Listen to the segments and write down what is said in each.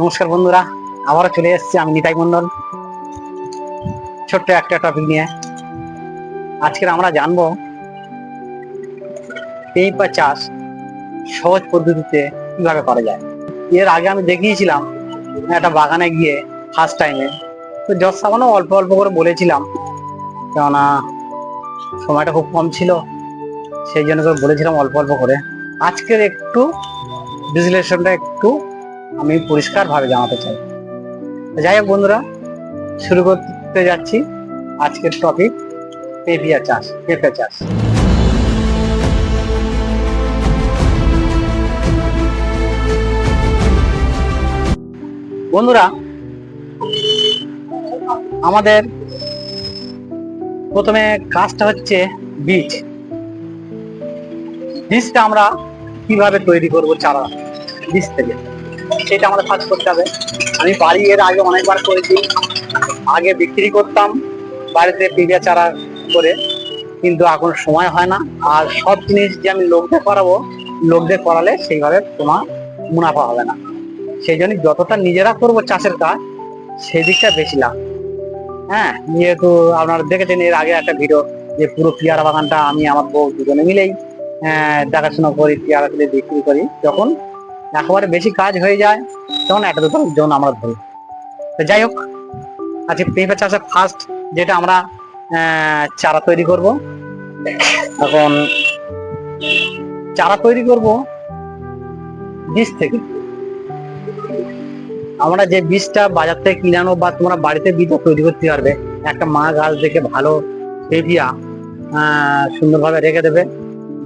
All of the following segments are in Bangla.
নমস্কার বন্ধুরা, আবারও চলে এসেছি আমি নিতাই মন্ডল। ছোট্ট একটা টপিক নিয়ে। আজকের আমরা জানব পেঁপা চাষ সহজ পদ্ধতিতে কীভাবে করা যায়? এর আগে আমি দেখিয়েছিলাম, একটা বাগানে গিয়ে ফার্স্ট টাইমে তো যত সামান্য অল্প অল্প করে বলেছিলাম, কেননা সময়টা খুব কম ছিল, সেই জন্য করে বলেছিলাম অল্প অল্প করে। আজকের একটু বিশ্লেষণটা একটু আমি পরিষ্কারভাবে জানাতে চাই। যাই হোক বন্ধুরা, শুরু করতে যাচ্ছি আজকের টপিক পেঁপিয়া চাষ, পেঁপে চাষ। বন্ধুরা, আমাদের প্রথমে কাজটা হচ্ছে বীজ। বীজটা আমরা কীভাবে তৈরি করব চারা বীজ থেকে? সেটা আমাদের ফার্স্ট করতে হবে। আমি বাড়ি এর আগে অনেকবার করেছি। আগে বিক্রি করতাম বাড়িতে পিঁপড়া চারা করে, কিন্তু এখন সময় হয় না। আর সব জিনিস যে আমি লোকদের করাবো, লোকদের করালে সেইভাবে তোমার মুনাফা হবে না। সেই জন্য যতটা নিজেরা করব চাষের কাজ সেই দিকটা বেশি লাভ। হ্যাঁ যেহেতু আপনারা দেখেছেন এর আগে একটা ভিডিও যে পুরো পেয়ারা বাগানটা আমি, আমার বউ দুজনে মিলেই দেখাশোনা করি, পেয়ারা তুলে বিক্রি করি। যখন একেবারে বেশি কাজ হয়ে যায়, তখন একটা দুটো জন আমরা ধরি তো যাই হোক, আজকে পেঁপে চাষের ফার্স্ট যেটা আমরা চারা তৈরি করব। এখন চারা তৈরি করব বীজ থেকে। আমরা যে বীজটা বাজার থেকে কিনে আনো বা তোমরা বাড়িতে বীজটা তৈরি করতে পারবে। একটা মা গাছ দেখে ভালো পেঁপিয়া সুন্দরভাবে রেখে দেবে।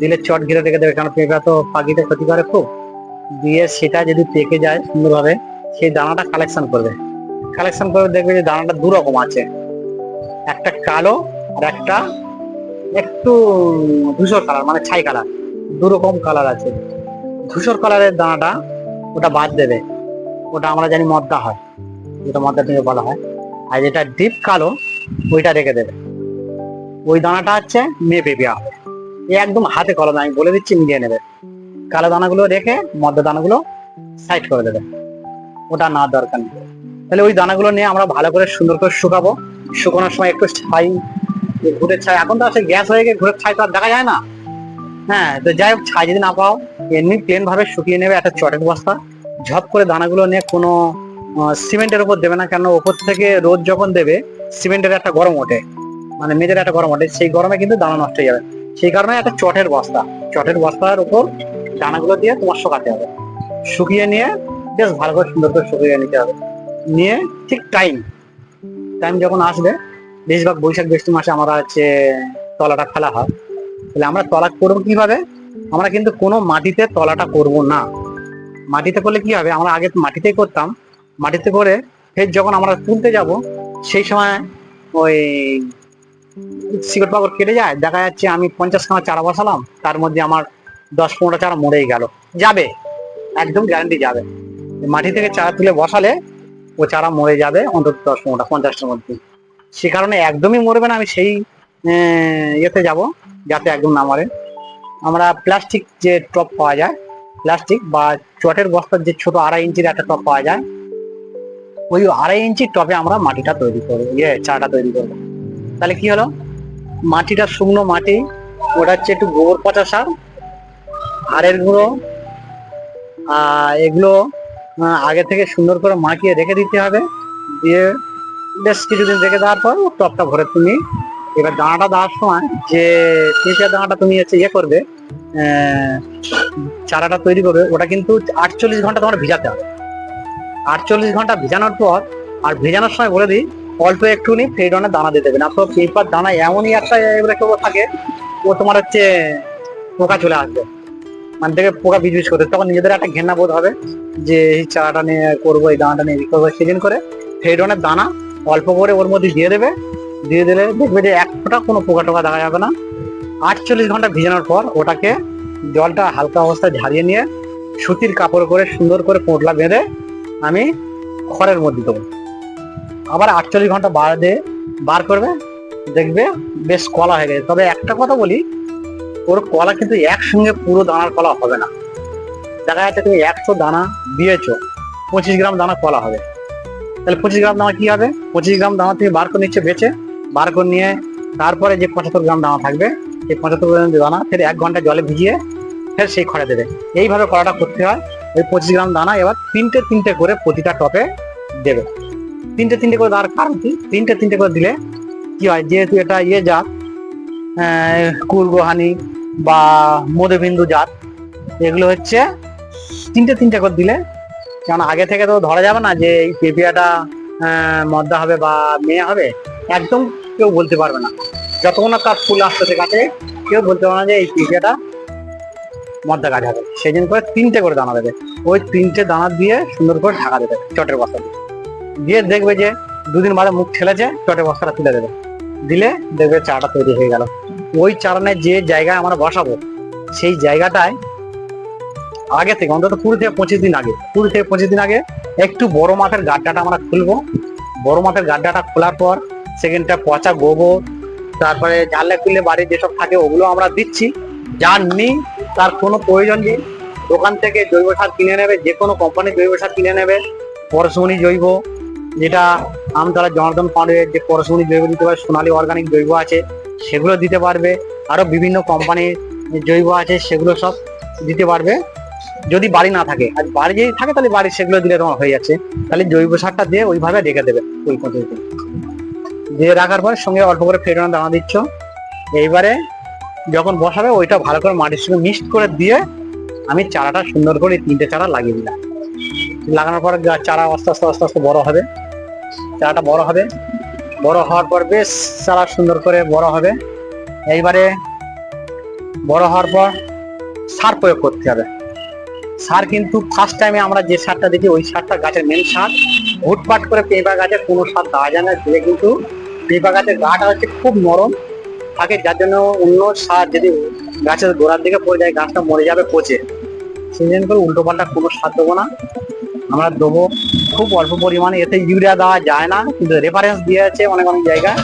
দিলে চট ঘিরে রেখে দেবে, কারণ পেঁপা তো পাখিতে ক্ষতি করে খুব। দিয়ে সেটা যদি পেকে যায় সুন্দরভাবে, সেই দানাটা কালেকশন করবে। কালেকশন করে দেখবে যে দানাটা দু রকম আছে। একটা কালো আর একটা একটু ধূসর কালার মানে ছাই কালার দু রকম কালার আছে। ধূসর কালারের দানাটা ওটা বাদ দেবে। ওটা আমরা জানি মদ্দা হয়। যেটা মদ্দা থেকে বলা হয়। আর যেটা ডিপ কালো, ওইটা রেখে দেবে। ওই দানাটা হচ্ছে মেপে দেওয়া হবে এ একদম হাতে কলমে, আমি বলে দিচ্ছি মিলিয়ে নেবে। কালো দানাগুলো রেখে মদ্দা দানাগুলো সাইড করে দেবে। ওটা না দরকার নেই তাহলে ওই দানাগুলো নিয়ে আমরা ভালো করে সুন্দর করে শুকাবো। শুকানোর সময় একটু ছাই ঘুরের ছাই। এখন তো আসলে গ্যাস হয়ে গিয়ে ঘুরের ছাই তো আর দেখা যায় না। হ্যাঁ তো যাই হোক, ছাই যদি না পাও, এমনি প্লেন ভাবে শুকিয়ে নেবে একটা চটের বস্তা। ঝপ করে দানাগুলো নিয়ে কোনো সিমেন্টের উপর দেবে না। কেন ওপর থেকে রোদ যখন দেবে সিমেন্টের একটা গরম ওঠে। মানে মেজের একটা গরম ওঠে। সেই গরমে কিন্তু দানা নষ্ট হয়ে যাবে। সেই কারণে একটা চটের বস্তা। চটের বস্তার উপর দানাগুলো দিয়ে তোমার শুকাতে হবে। শুকিয়ে নিয়ে বেশ ভালো করে সুন্দর করে শুকিয়ে নিতে হবে। নিয়ে ঠিক টাইম টাইম যখন আসবে, বেশিরভাগ বৈশাখ জ্যৈষ্ঠ মাসে আমরা হচ্ছে তলাটা ফেলা হয়। তাহলে আমরা তলা করব কীভাবে? আমরা কিন্তু কোনো মাটিতে তলাটা করব না। মাটিতে করলে কি হবে? আমরা আগে মাটিতেই করতাম। মাটিতে করে ফের যখন আমরা তুলতে যাব, সেই সময় ওই শিকড় পাকড় কেটে যায়। দেখা যাচ্ছে আমি পঞ্চাশ খানা চারা বসালাম, তার মধ্যে আমার দশ পনেরো চারা মরেই গেল। যাবে, একদম গ্যারান্টি যাবে। মাটি থেকে চারা তুলে বসালে ও চারা মরে যাবে অন্তত দশ পনেরোটা, পঞ্চাশটার মধ্যে। সে কারণে একদমই মরবে না, আমি সেই ইয়েতে যাব যাতে একদম না মরে। আমরা প্লাস্টিক যে টপ পাওয়া যায় প্লাস্টিক বা চটের বস্তার যে ছোট আড়াই ইঞ্চির একটা টপ পাওয়া যায়, ওই আড়াই ইঞ্চির টপে আমরা মাটিটা তৈরি করব ইয়ে চাটা তৈরি করব। তাহলে কি হলো? মাটিটা শুকনো মাটি, ওটা হচ্ছে একটু গোবর পচা সার হাড়ের গুঁড়ো এগুলো আগে থেকে সুন্দর করে মাখিয়ে রেখে দিতে হবে। দিয়ে বেশ কিছুদিন রেখে দেওয়ার পর টপটা ভরে তুমি এবার দানাটা দেওয়ার সময় যে পেঁপে দানাটা তুমি হচ্ছে ইয়ে করবে চারাটা তৈরি করবে, ওটা কিন্তু আটচল্লিশ ঘণ্টা তোমার ভিজাতে হবে। আটচল্লিশ ঘণ্টা ভিজানোর পর, আর ভেজানোর সময় বলে দিই, অল্প একটুখানি ফেরনের দানা হবে না তো পেঁপার দানা এমনই একটা কেউ থাকে, ও তোমার হচ্ছে পোকা চলে আসবে। মানে দেখে পোকা বিজ বিজ করতে, তখন নিজেদের একটা ঘেন্না বোধ হবে যে এই চারাটা নিয়ে করব, এই দানাটা নিয়ে করব। সেদিন করে সেই ধরনের দানা অল্প করে ওর মধ্যে দিয়ে দেবে, দিয়ে দিলে দেখবে যে এক ফোঁটা কোনো পোকা টোকা দেখা যাবে না। আটচল্লিশ ঘণ্টা ভিজানোর পর ওটাকে জলটা হালকা অবস্থায় ঝারিয়ে নিয়ে সুতির কাপড় করে সুন্দর করে পোটলা বেঁধে আমি খড়ের মধ্যে দেবো। আবার আটচল্লিশ ঘণ্টা বাদে বার করবে, দেখবে বেশ কলা হয়ে গেছে। তবে একটা কথা বলি ওর কলা কিন্তু একসঙ্গে পুরো দানার কলা হবে না। দেখা যাচ্ছে তুমি একশো দানা দিয়েছ পঁচিশ গ্রাম দানা কলা হবে। তাহলে পঁচিশ গ্রাম দানা কি হবে? পঁচিশ গ্রাম দানা তুমি বার করে নিচ্ছে বেচে বার করে নিয়ে তারপরে যে পঁচাত্তর গ্রাম দানা থাকবে সেই পঁচাত্তর গ্রাম দানা ফের এক ঘণ্টা জলে ভিজিয়ে ফের সেই খড়ে দেবে। এইভাবে কলাটা করতে হয়। ওই পঁচিশ গ্রাম দানা এবার তিনটে তিনটে করে প্রতিটা টপে দেবে। তিনটে তিনটে করে দেওয়ার কারণ কি? তিনটে তিনটে করে দিলে কি হয়? যেহেতু এটা ইয়ে আহ, কুরগোহানি বা মধুবিন্দু জাত। এগুলো হচ্ছে তিনটে তিনটে করে দিলে। কারণ আগে থেকে তো ধরা যাবে না যে এই পেঁপিয়াটা মদ্দা হবে বা মেয়ে হবে। একদম কেউ বলতে পারবে না। যতক্ষণ না তার ফুল আসতেছে গাছে কেউ বলতে পারবে না যে এই পেঁপিয়াটা মদ্দা গাছ হবে। সেই জন্য করে তিনটে করে দানা দেবে। ওই তিনটে দানা দিয়ে সুন্দর করে ঢাকা দেবে চটের বস্তা। দিয়ে দেখবে যে দুদিন বাদে মুখ ঠেলেছে, চটের বস্তাটা তুলে দেবে। দিলে দেখবে চাটা তৈরি হয়ে গেল। ওই চারানের যে জায়গায় আমরা বসাবো, সেই জায়গাটায় আগে থেকে, অন্তত কুড়ি থেকে পঁচিশ দিন আগে, কুড়ি থেকে পঁচিশ দিন আগে একটু বড় মাপের গাড্ডাটা আমরা খুলবো। বড় মাপের গাড্ডাটা খোলার পর সেকেন্ডটা পচা গোবর, তারপরে ঝালে খুললে বাড়ির যেসব থাকে ওগুলো আমরা দিচ্ছি। যার নেই, তার কোনো প্রয়োজন নেই। দোকান থেকে জৈব সার কিনে নেবে যে কোনো কোম্পানির জৈব সার কিনে নেবে। পরশুমনি জৈব যেটা আমতলা জনার্দন পাউডারের যে পরশুমনি জৈব দিতে পারে, সোনালী অর্গানিক জৈব আছে, সেগুলো দিতে পারবে। আরও বিভিন্ন কোম্পানির জৈব আছে, সেগুলো সব দিতে পারবে। যদি বাড়ি না থাকে, আর বাড়ি যদি থাকে, তাহলে বাড়ি সেগুলো দিলে তোমার হয়ে যাচ্ছে। তাহলে জৈব সারটা দিয়ে ওইভাবে রেখে দেবে ওই পদ্ধতিতে। দিয়ে রাখার পর সঙ্গে অল্প করে ফেটানো দানা দিচ্ছ। এইবারে যখন বসাবে, ওইটা ভালো করে মাটির সঙ্গে মিক্সড করে দিয়ে আমি চারাটা সুন্দর করে তিনটে চারা লাগিয়ে দিলাম। লাগানোর পর চারা আস্তে আস্তে আস্তে আস্তে বড় হবে। চারাটা বড় হবে। বড় হওয়ার পর বেশ চারা সুন্দর করে বড় হবে। এইবারে বড় হওয়ার পর সার প্রয়োগ করতে হবে। সার কিন্তু ফার্স্ট টাইমে আমরা যে সারটা দিচ্ছি ওই সারটা গাছের মেন সার। হুটপাট করে পেঁপা গাছে কোনো সার দেওয়া যায় না। দিলে কিন্তু পেঁপা গাছের গাটা হচ্ছে খুব নরম থাকে, যার জন্য অন্য সার যদি গাছের গোড়ার দিকে পড়ে যায়, গাছটা মরে যাবে পচে। সেই জন্য করে উল্টো পাল্টা কোনো সার দেবো না। আমরা দেবো খুব অল্প পরিমাণে এতে ইউরিয়া দেওয়া যায় না, কিন্তু রেফারেন্স দিয়ে আছে অনেক অনেক জায়গায়।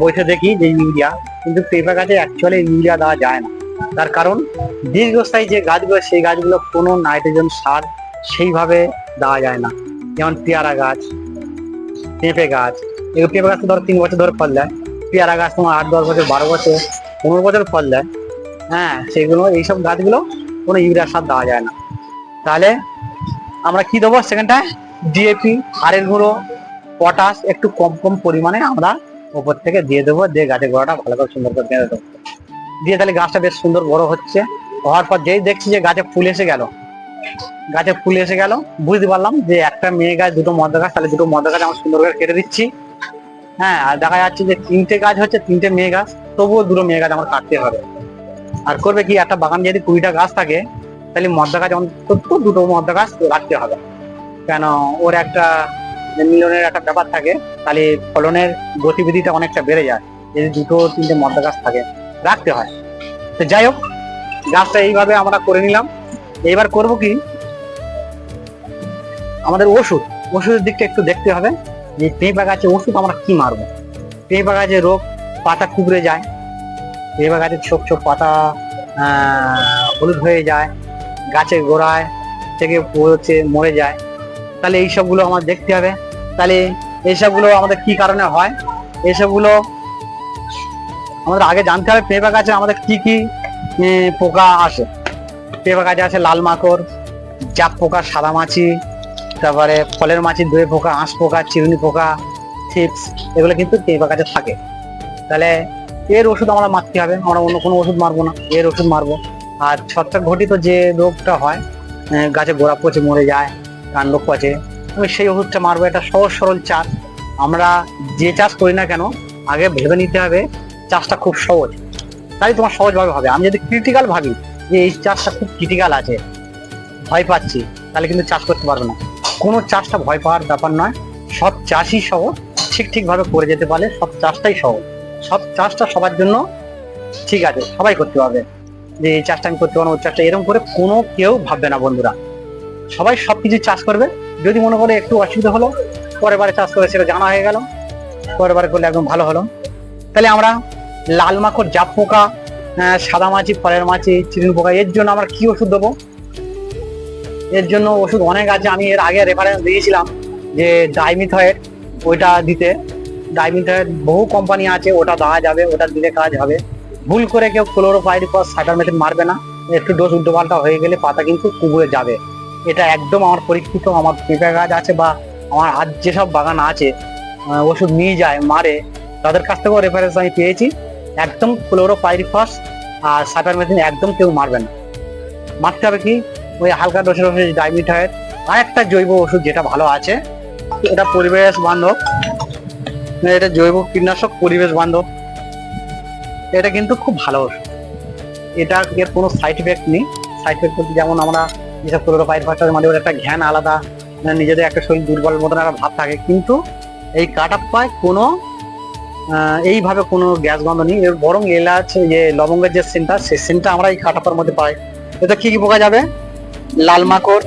বইতে দেখি যে ইউরিয়া, কিন্তু পেঁপা গাছে অ্যাকচুয়ালি ইউরিয়া দেওয়া যায় না। তার কারণ, দীর্ঘস্থায়ী যে গাছগুলো, সেই গাছগুলো কোনো নাইট্রোজেন সার সেইভাবে দেওয়া যায় না। যেমন পেয়ারা গাছ, পেঁপে গাছ, এই পেঁপে গাছ ধরো তিন বছর ধরে ফল দেয়। পেয়ারা গাছ তোমার আট, দশ বছর, বারো বছর, পনেরো বছর ফল দেয়। হ্যাঁ সেগুলো, এইসব গাছগুলো কোনো ইউরিয়া সার দেওয়া যায় না। তাহলে আমরা কি দেবো সেখানটায়? ডিএপি সারের গুঁড়ো পটাশ একটু কম কম পরিমাণে আমরা ওপর থেকে দিয়ে দেবো, দিয়ে গাছের গোড়াটা ভালো করে সুন্দর করে বেঁধে দেবো। দিয়ে তাহলে গাছটা বেশ সুন্দর বড় হচ্ছে। হওয়ার পর যেই দেখছি যে গাছে ফুল এসে গেল, গাছে ফুল এসে গেল, বুঝতে পারলাম যে একটা মেয়ে গাছ, দুটো মদ্দা গাছ, তাহলে দুটো মদ্দা গাছ আমরা সুন্দর করে কেটে দিচ্ছি। হ্যাঁ আর দেখা যাচ্ছে যে তিনটে গাছ হচ্ছে, তিনটে মেয়ে গাছ, তবুও দুটো মেয়ে গাছ আমার কাটতে হবে। আর করবে কি, একটা বাগান যদি কুড়িটা গাছ থাকে, তাহলে মদ্দা গাছ অন্তত দুটো মদ্দা গাছ রাখতে হবে। কেন ওর একটা মিলনের একটা ব্যাপার থাকে, তাহলে ফলনের গতিবিধিটা অনেকটা বেড়ে যায়, যদি দুটো তিনটে মদ্দা গাছ থাকে, রাখতে হয়। তো যাই হোক, গাছটা এইভাবে আমরা করে নিলাম। এইবার করব কি, আমাদের ওষুধ। ওষুধের দিকটা একটু দেখতে হবে, যে পেঁপা গাছে ওষুধ আমরা কি মারবো। পেঁপা গাছে রোগ, পাতা কুবড়ে যায়, পেঁপা গাছের ছোপ ছোপ পাতা হলুদ হয়ে যায়, গাছের গোড়ায় থেকে পড়ছে মরে যায়। তাহলে এই সবগুলো আমার দেখতে হবে। তাহলে এইসবগুলো আমাদের কি কারণে হয়? এইসবগুলো আমাদের আগে জানতে হবে, পেঁপা গাছে আমাদের কি কি পোকা আসে। পেঁপা গাছে আছে লাল মাকড়, জাপ পোকা, সাদা মাছি, তারপরে ফলের মাছি, দই পোকা, আঁশ পোকা, চিরুনি পোকা, চিপস, এগুলো কিন্তু পেঁপা গাছে থাকে। তাহলে এর ওষুধ আমরা মারতে হবে, আমরা অন্য কোনো ওষুধ মারবো না, এর ওষুধ মারবো। আর ছত্রাক ঘটিত যে রোগটা হয় গাছে গোড়া পচে মরে যায় কাণ্ড পচে আমি সেই ওষুধটা মারবো, এটা সহজ সরল চাষ। আমরা যে চাষ করি না কেন, আগে ভেবে নিতে হবে চাষটা খুব সহজ। তাই তোমার সহজভাবে হবে। আমি যদি ক্রিটিক্যাল ভাবি যে এই চাষটা খুব ক্রিটিক্যাল আছে, ভয় পাচ্ছি, তাহলে কিন্তু চাষ করতে পারবে না। কোনো চাষটা ভয় পাওয়ার ব্যাপার নয়। সব চাষই সহজ, ঠিক ঠিকভাবে করে যেতে পারলে সব চাষটাই সহজ। সব চাষটা সবার জন্য ঠিক আছে, সবাই করতে পারবে। যে এই চাষটা আমি করতে পারব ওই চাষটা এরকম করে কোনো কেউ ভাববে না বন্ধুরা। সবাই সব কিছু চাষ করবে। যদি মনে করে একটু অসুবিধা হলো, পরের বারে চাষ করে সেটা জানা হয়ে গেল। পরের বারে করলে একদম ভালো হলো। তাহলে আমরা লাল মাকড়, জাপ পোকা সাদা মাছি, ফলের মাছি, চিরুনি পোকা, এর জন্য আমরা কি ওষুধ দেবো? এর জন্য ওষুধ অনেক আছে। আমি এর আগে রেফারেন্স দিয়েছিলাম যে ডাইমিথয়েড, ওইটা দিতে। ডাইমিথয়েড বহু কোম্পানি আছে, ওটা দেওয়া যাবে, ওটা দিলে কাজ হবে। ভুল করে কেউ ক্লোরোফাইড ক্লোরোপাইরিফস সাইটারমেথিন মারবে না। একটু ডোজ উল্টোপাল্টা হয়ে গেলে পাতা কিন্তু কুবুয়ে যাবে। এটা একদম আমার পরীক্ষিত, আমার পেঁপে গাছ আছে বা আমার আজ যেসব বাগান আছে ওষুধ নিয়ে যায়, মারে, তাদের কাছ থেকেও রেফারেন্স আমি পেয়েছি। একদম ক্লোরোপাইরিফস আর সাইটারমেথিন একদম কেউ মারবে না। মারতে হবে কি? ওই হালকা ডোসের ওষুধ ডাইমিথয়েড আর একটা জৈব ওষুধ যেটা ভালো আছে। এটা পরিবেশ বান্ধব। এটা জৈব কীটনাশক পরিবেশ বান্ধব। এটা কিন্তু খুব ভালো ওষুধ। এটা এর কোনো সাইড এফেক্ট নেই। সাইড ইফেক্ট যেমন আমরা যেসব ফাস্টার মাঝে ওর একটা ঘ্যান আলাদা মানে নিজেদের একটা শরীর দুর্বল মতন একটা ভাব থাকে। কিন্তু এই কাটাপ্পায় কোনো এইভাবে কোনো গ্যাস গন্ধ নেই। এর বরং এলাচ যে লবঙ্গের যে সেন্টটা সেই সেন্টটা আমরা এই কাটাপ্পার মধ্যে পাই। এটা কি কি পোকা যাবে? লাল মাকড়,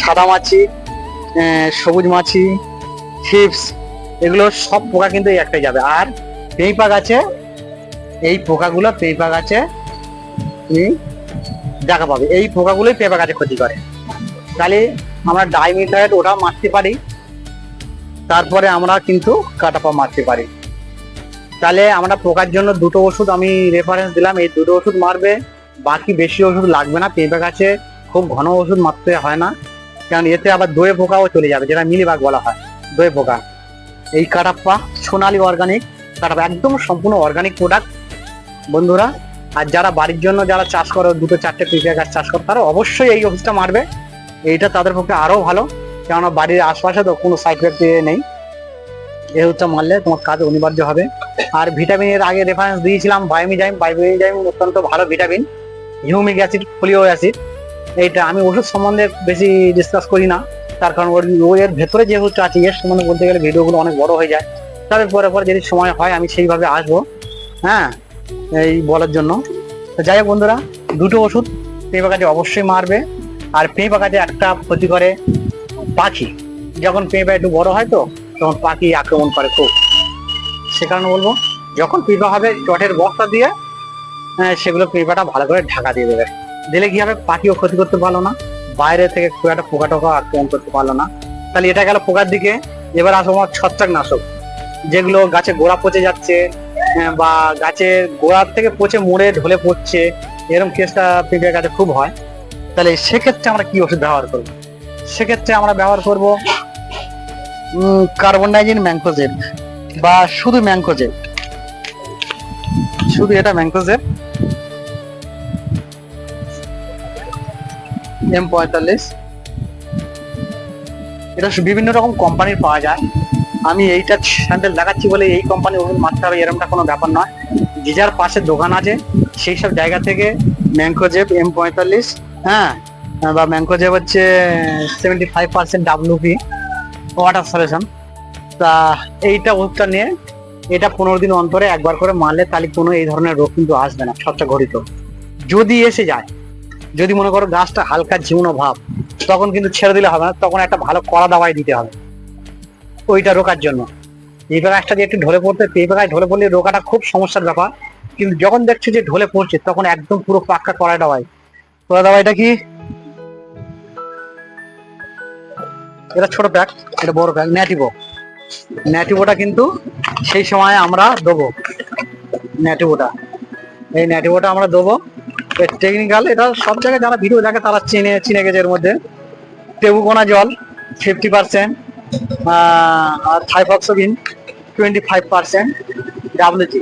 সাদা মাছি সবুজ মাছি চিপস এগুলো সব পোকা কিন্তু এই একটাই যাবে। আর পেঁপা গাছে, এই পোকাগুলো পেঁপা গাছে দেখা পাবে। এই পোকাগুলোই পেঁপা গাছে ক্ষতি করে। তাহলে আমরা ডাইমিথাইড ওটা মারতে পারি। তারপরে আমরা কিন্তু কাটাপা মারতে পারি। তাহলে আমরা পোকার জন্য দুটো ওষুধ আমি রেফারেন্স দিলাম। এই দুটো ওষুধ মারবে। বাকি বেশি ওষুধ লাগবে না। পেঁপে গাছে খুব ঘন ওষুধ মারতে হয় না। কারণ এতে আবার দয়ে পোকাও চলে যাবে, যেটা মিলিবাগ বলা হয়। দয়ে পোকা। এই কাটাপ্পা সোনালি অর্গানিক কাটাপ্পা একদম সম্পূর্ণ অর্গানিক প্রোডাক্ট বন্ধুরা আর যারা বাড়ির জন্য যারা চাষ করে, দুটো, চারটে পেঁপে গাছ চাষ করে, তারা অবশ্যই এই ওষুধটা মারবে। এইটা তাদের পক্ষে আরও ভালো। কেননা বাড়ির আশপাশে তো কোনো সাইড এফেক্ট নেই। এই ওষুধটা মারলে তোমার কাজ অনিবার্য হবে। আর ভিটামিনের আগে রেফারেন্স দিয়েছিলাম বায়োমিজাইম বায়োমিজাইম অত্যন্ত ভালো vitamin humic acid folic acid এইটা আমি ওষুধ সম্বন্ধে বেশি ডিসকাস করি না। তার কারণ ওর এর ভেতরে যে ওষুধটা আছে, এর সম্বন্ধে বলতে গেলে ভিডিওগুলো অনেক বড় হয়ে যায়। তবে পরে পরে যদি সময় হয়, আমি সেইভাবে আসব। হ্যাঁ? এই বলার জন্য। যাই হোক বন্ধুরা দুটো ওষুধ পেঁপা গাছে অবশ্যই মারবে। আর পেঁপা গাছে একটা ক্ষতি করে পাখি। যখন পেঁপা একটু বড় হয় তো তখন পাখি আক্রমণ করে খুব। সে কারণে বলব যখন পেঁপা হবে চটের বস্তা দিয়ে আহ, সেগুলো পেঁপাটা ভালো করে ঢাকা দিয়ে দেবে। দিলে কি হবে? পাখিও ক্ষতি করতে পারল না। বাইরে থেকে খুব একটা পোকা টোকা আক্রমণ করতে পারল না। তাহলে এটা গেল পোকার দিকে। এবার আসব আমার ছত্রাক নাশক যেগুলো গাছে গোড়া পচে যাচ্ছে বা গাছের গোড়ার থেকে পচে মরে ঢলে পড়ছে, এরকম কেসটা পেঁপে গাছে খুব হয়। তাহলে সেক্ষেত্রে আমরা কি ওষুধ ব্যবহার করব? সেক্ষেত্রে আমরা ব্যবহার করব কার্বন ডাইজিন ম্যাংকোজেব বা শুধু ম্যাংকোজেব শুধু এটা ম্যাংকোজেব এম পঁয়তাল্লিশ এটা বিভিন্ন রকম কোম্পানির পাওয়া যায়। আমি এইটা স্যান্ডেল দেখাচ্ছি বলে এই কোম্পানি ওষুধ মারতে হবে এরকমটা কোনো ব্যাপার নয়। যে যার পাশে দোকান আছে, সেই সব জায়গা থেকে ম্যাংকোজেব এম পঁয়তাল্লিশ হ্যাঁ বা ম্যাংকোজেব হচ্ছে seventy five percent WP water solution তা এইটা ওষুধটা নিয়ে, এটা পনেরো দিন অন্তরে একবার করে মারলে তাহলে কোনো এই ধরনের রোগ কিন্তু আসবে না সবটা ঘটিত। যদি এসে যায়, যদি মনে করো গাছটা হালকা জীবন ভাব, তখন কিন্তু ছেড়ে দিলে হবে না, তখন একটা ভালো কড়া দাওয়াই দিতে হবে। ওইটা রোকার জন্য। পেঁপে গাছটা যে একটু ঢলে পড়তে পেঁপে গাছ ঢলে পড়লে রোকাটা খুব সমস্যার ব্যাপার। কিন্তু যখন দেখছি যে ঢলে পড়ছে, তখন একদম পুরো পাক্কা কড়া দাওয়াই। কড়া দাওয়াইটা কি? এটা ছোট প্যাক এটা বড় প্যাক ন্যাটিভো ন্যাটিভোটা কিন্তু সেই সময় আমরা দেবো। ন্যাটিভোটা এই ন্যাটিভোটা আমরা দেবো। টেকনিক্যাল এটা সব জায়গায় যারা ভিডিও দেখে তারা চিনে চিনে গেছে এর মধ্যে। টেবুকোনা জল ফিফটি পার্সেন্ট থাইফক্সোবিন টোয়েন্টি ফাইভ পার্সেন্ট ডাব্লিউজি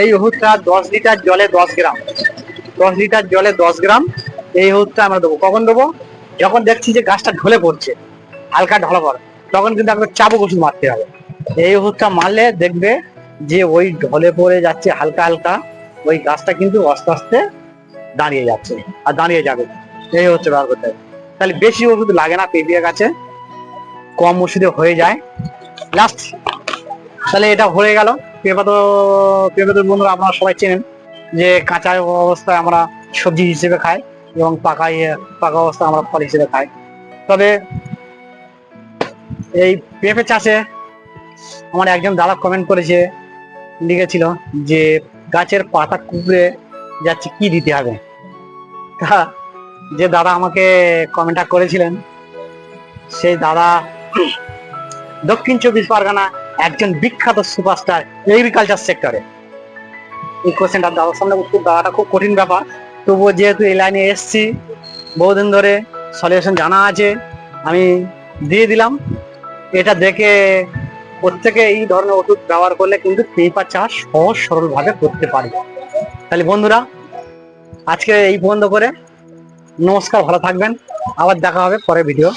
এই ওষুধটা দশ লিটার জলে দশ গ্রাম। দশ লিটার জলে দশ গ্রাম, এই ওষুধটা আমরা দেবো। কখন দেবো? যখন দেখছি যে গাছটা ঢলে পড়ছে, হালকা ঢলা তখন কিন্তু আপনাকে চাবুক ওষুধ মারতে হবে। এই ওষুধটা মারলে দেখবে যে ওই ঢলে পড়ে যাচ্ছে হালকা হালকা, ওই গাছটা কিন্তু আস্তে আস্তে দাঁড়িয়ে যাচ্ছে, আর দাঁড়িয়ে যাবে এই হচ্ছে ব্যবহার করতে হবে। তাহলে বেশি ওষুধ লাগে না পেঁপিয়া গাছে কম ওষুধে হয়ে যায়। লাস্ট তাহলে এটা হয়ে গেল। পেঁপা তো পেঁপে তো বন্ধুরা আপনারা সবাই চেনেন যে কাঁচা অবস্থায় আমরা সবজি হিসেবে খাই এবং পাকা ইয়ে- পাকা অবস্থায় আমরা ফল হিসেবে খাই। তবে এই পেঁপে চাষে আমার একজন দাদা কমেন্ট করেছে, লিখেছিল যে গাছের পাতা কুকড়ে যাচ্ছে, কি দিতে হবে? তা যে দাদা আমাকে কমেন্টটা করেছিলেন, সেই দাদা দক্ষিণ চব্বিশ পরগনা একজন বিখ্যাত সুপারস্টার এগ্রিকালচার সেক্টরে এই কোশ্চেনটা দাদার সামনে উত্তর দেওয়াটা খুব কঠিন ব্যাপার। তবুও যেহেতু এই লাইনে এসছি, বহুদিন ধরে সলিউশন জানা আছে, আমি দিয়ে দিলাম। এটা দেখে প্রত্যেকে এই ধরনের ওষুধ ব্যবহার করলে কিন্তু পেপার চাষ সহজ সরলভাবে করতে পারে তাহলে বন্ধুরা, আজকে এই বন্ধ করে নমস্কার, ভালো থাকবেন। আবার দেখা হবে পরে ভিডিও